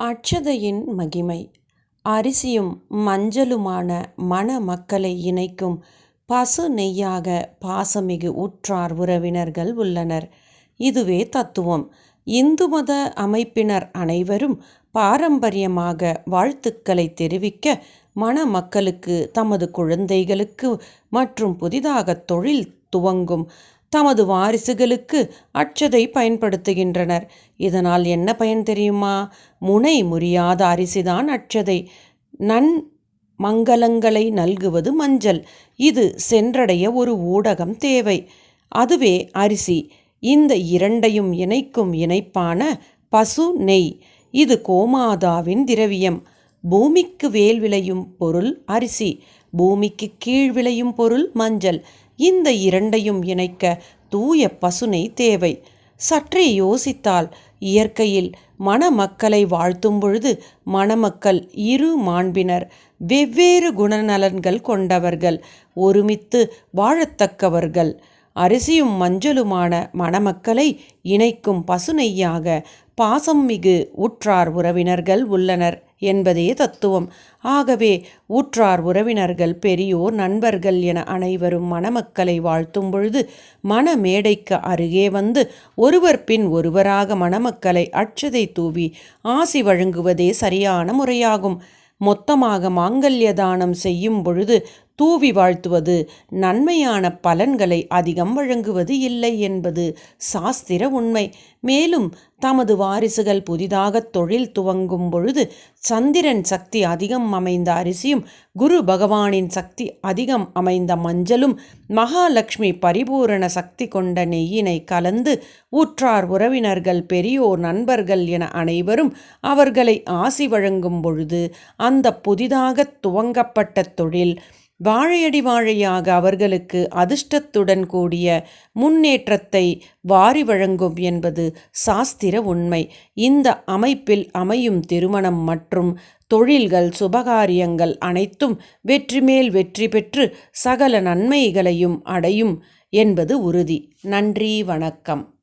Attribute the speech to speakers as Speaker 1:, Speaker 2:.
Speaker 1: அட்சதையின் மகிமை. அரிசியும் மஞ்சளுமான மண மக்களை இணைக்கும் பசு நெய்யாக பாசமிகு உற்றார் உறவினர்கள் உள்ளனர். இதுவே தத்துவம். இந்து மத அமைப்பினர் அனைவரும் பாரம்பரியமாக வாழ்த்துக்களை தெரிவிக்க மணமக்களுக்கு தமது குழந்தைகளுக்கு மற்றும் புதிதாக தொழில் துவங்கும் தமது வாரிசுகளுக்கு அச்சதை பயன்படுத்துகின்றனர். இதனால் என்ன பயன் தெரியுமா? முனை முறியாத அரிசிதான் அச்சதை. நன் மங்களங்களை நல்குவது மஞ்சள். இது சென்றடைய ஒரு ஊடகம் தேவை. அதுவே அரிசி. இந்த இரண்டையும் இணைக்கும் இணைப்பான பசு நெய். இது கோமாதாவின் திரவியம். பூமிக்கு வேல் விளையும் பொருள் அரிசி. பூமிக்கு கீழ் விளையும் பொருள் மஞ்சள். இந்த இரண்டையும் இணைக்க தூய பசுனை தேவை. சற்றே யோசித்தால் இயற்கையில் மணமக்களை வாழ்த்தும் பொழுது மணமக்கள் இரு மாண்பினர் வெவ்வேறு குணநலன்கள் கொண்டவர்கள் ஒருமித்து வாழத்தக்கவர்கள். அரிசியும் மஞ்சளுமான மணமக்களை இணைக்கும் பசுநெய்யாக பாசம் மிகு உற்றார் உறவினர்கள் உள்ளனர். என்பதே தத்துவம். ஆகவே ஊற்றார் உறவினர்கள் பெரியோர் நண்பர்கள் என அனைவரும் மணமக்களை வாழ்த்தும் பொழுது மணமேடைக்கு அருகே வந்து ஒருவர் பின் ஒருவராக மணமக்களை அச்சதை தூவி ஆசி வழங்குவதே சரியான முறையாகும். மொத்தமாக மாங்கல்ய தானம் செய்யும் பொழுது தூவி வாழ்த்துவது நன்மையான பலன்களை அதிகம் வழங்குவது இல்லை என்பது சாஸ்திர உண்மை. மேலும் தமது வாரிசுகள் புதிதாக தொழில் துவங்கும் பொழுது சந்திரன் சக்தி அதிகம் அமைந்த அரிசியும் குரு பகவானின் சக்தி அதிகம் அமைந்த மஞ்சளும் மகாலட்சுமி பரிபூரண சக்தி கொண்ட நெய்யினை கலந்து ஊற்றார் உறவினர்கள் பெரியோர் நண்பர்கள் என அனைவரும் அவர்களை ஆசி வழங்கும் பொழுது அந்த புதிதாக துவங்கப்பட்ட தொழில் வாழையடி வாழையாக அவர்களுக்கு அதிர்ஷ்டத்துடன் கூடிய முன்னேற்றத்தை வாரி வழங்கும் என்பது சாஸ்திர உண்மை. இந்த அமைப்பில் அமையும் திருமணம் மற்றும் தொழில்கள் சுபகாரியங்கள் அனைத்தும் வெற்றி மேல் வெற்றி பெற்று சகல நன்மைகளையும் அடையும் என்பது உறுதி. நன்றி வணக்கம்.